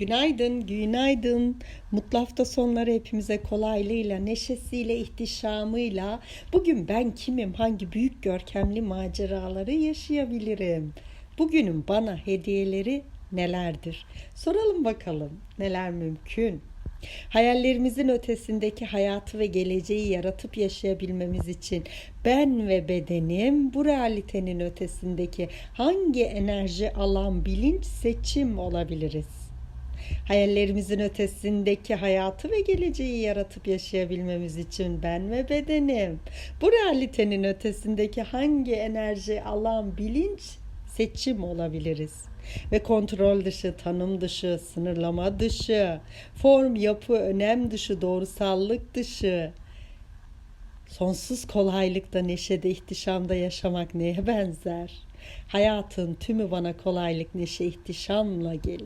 Günaydın, günaydın. Mutlu hafta sonları hepimize kolaylığıyla, neşesiyle, ihtişamıyla. Bugün ben kimim, hangi büyük görkemli maceraları yaşayabilirim? Bugünün bana hediyeleri nelerdir? Soralım bakalım neler mümkün? Hayallerimizin ötesindeki hayatı ve geleceği yaratıp yaşayabilmemiz için ben ve bedenim bu realitenin ötesindeki hangi enerji alan bilinç seçim olabiliriz? Hayallerimizin ötesindeki hayatı ve geleceği yaratıp yaşayabilmemiz için ben ve bedenim bu realitenin ötesindeki hangi enerji alan bilinç seçim olabiliriz? Ve kontrol dışı, tanım dışı, sınırlama dışı, form, yapı, önem dışı, doğrusallık dışı, sonsuz kolaylıkta, neşede, ihtişamda yaşamak neye benzer? Hayatın tümü bana kolaylık, neşe, ihtişamla gelir.